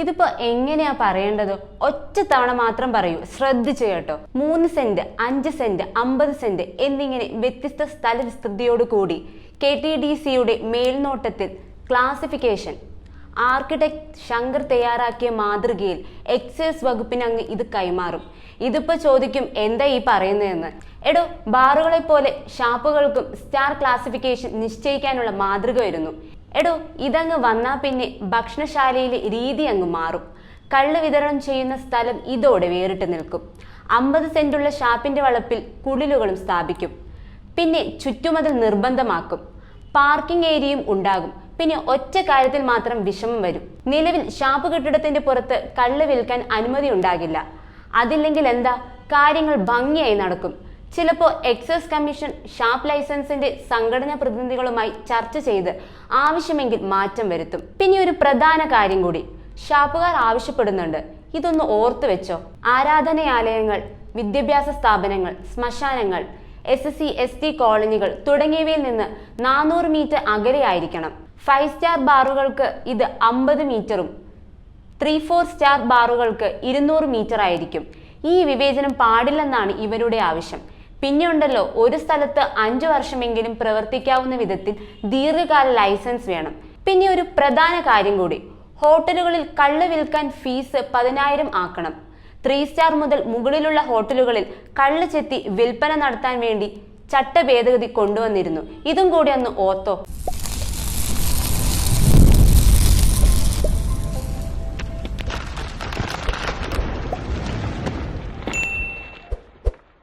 ഇതിപ്പോ എങ്ങനെയാ പറയേണ്ടത്? ഒറ്റ തവണ മാത്രം പറയൂ. ശ്രദ്ധിച്ചു കേട്ടോ. മൂന്ന് സെന്റ് അഞ്ച് സെന്റ് അമ്പത് സെന്റ് എന്നിങ്ങനെ വ്യത്യസ്ത സ്ഥല വിസ്തൃതിയോട് കൂടി കെ ടി ഡി സിയുടെ മേൽനോട്ടത്തിൽ ക്ലാസിഫിക്കേഷൻ. ആർക്കിടെക്ട് ശങ്കർ തയ്യാറാക്കിയ മാതൃകയിൽ എക്സൈസ് വകുപ്പിന് അങ്ങ് ഇത് കൈമാറും. ഇതിപ്പോ ചോദിക്കും എന്താ ഈ പറയുന്നതെന്ന്. എടോ ബാറുകളെ പോലെ ഷാപ്പുകൾക്കും സ്റ്റാർ ക്ലാസിഫിക്കേഷൻ നിശ്ചയിക്കാനുള്ള മാതൃക വരുന്നു. എടോ ഇതങ്ങ് വന്നാൽ പിന്നെ ഭക്ഷണശാലയിലെ രീതി അങ്ങ് മാറും. കള്ള് വിതരണം ചെയ്യുന്ന സ്ഥലം ഇതോടെ വേറിട്ട് നിൽക്കും. അമ്പത് സെന്റുള്ള ഷാപ്പിന്റെ വളപ്പിൽ കുടിലുകളും സ്ഥാപിക്കും. പിന്നെ ചുറ്റുമതിൽ നിർബന്ധമാക്കും. പാർക്കിംഗ് ഏരിയയും ഉണ്ടാകും. പിന്നെ ഒറ്റ കാര്യത്തിൽ മാത്രം വിഷമം വരും. നിലവിൽ ഷാപ്പ് കെട്ടിടത്തിന്റെ പുറത്ത് കള്ള് വിൽക്കാൻ അനുമതി ഉണ്ടാകില്ല. അതില്ലെങ്കിൽ എന്താ? കാര്യങ്ങൾ ഭംഗിയായി നടക്കും. ചിലപ്പോൾ എക്സൈസ് കമ്മീഷൻ ഷാപ്പ് ലൈസൻസിന്റെ സംഘടനാ പ്രതിനിധികളുമായി ചർച്ച ചെയ്ത് ആവശ്യമെങ്കിൽ മാറ്റം വരുത്തും. പിന്നെ ഒരു പ്രധാന കാര്യം കൂടി. ഷാപ്പുകാർ ആവശ്യപ്പെടുന്നുണ്ട്. ഇതൊന്ന് ഓർത്തു വെച്ചോ. ആരാധനയാലയങ്ങൾ വിദ്യാഭ്യാസ സ്ഥാപനങ്ങൾ ശ്മശാനങ്ങൾ S S C S T കോളനികൾ തുടങ്ങിയവയിൽ നിന്ന് നാനൂറ് മീറ്റർ അകലെയായിരിക്കണം ഫൈവ് സ്റ്റാർ ബാറുകൾക്ക് ഇത് അമ്പത് മീറ്ററും ത്രീ ഫോർ സ്റ്റാർ ബാറുകൾക്ക് ഇരുന്നൂറ് മീറ്റർ ആയിരിക്കും ഈ വിവേചനം പാടില്ലെന്നാണ് ഇവരുടെ ആവശ്യം. പിന്നെ ഉണ്ടല്ലോ ഒരു സ്ഥലത്ത് അഞ്ചു വർഷമെങ്കിലും പ്രവർത്തിക്കാവുന്ന വിധത്തിൽ ദീർഘകാല ലൈസൻസ് വേണം. പിന്നെ ഒരു പ്രധാന കാര്യം കൂടി ഹോട്ടലുകളിൽ കള്ള് വിൽക്കാൻ ഫീസ് പതിനായിരം ആക്കണം. ത്രീ സ്റ്റാർ മുതൽ മുകളിലുള്ള ഹോട്ടലുകളിൽ കള്ള് ചെത്തി വിൽപ്പന നടത്താൻ വേണ്ടി ചട്ട ഭേദഗതി കൊണ്ടുവന്നിരുന്നു. ഇതും കൂടി ഒന്ന് ഓർത്തോ.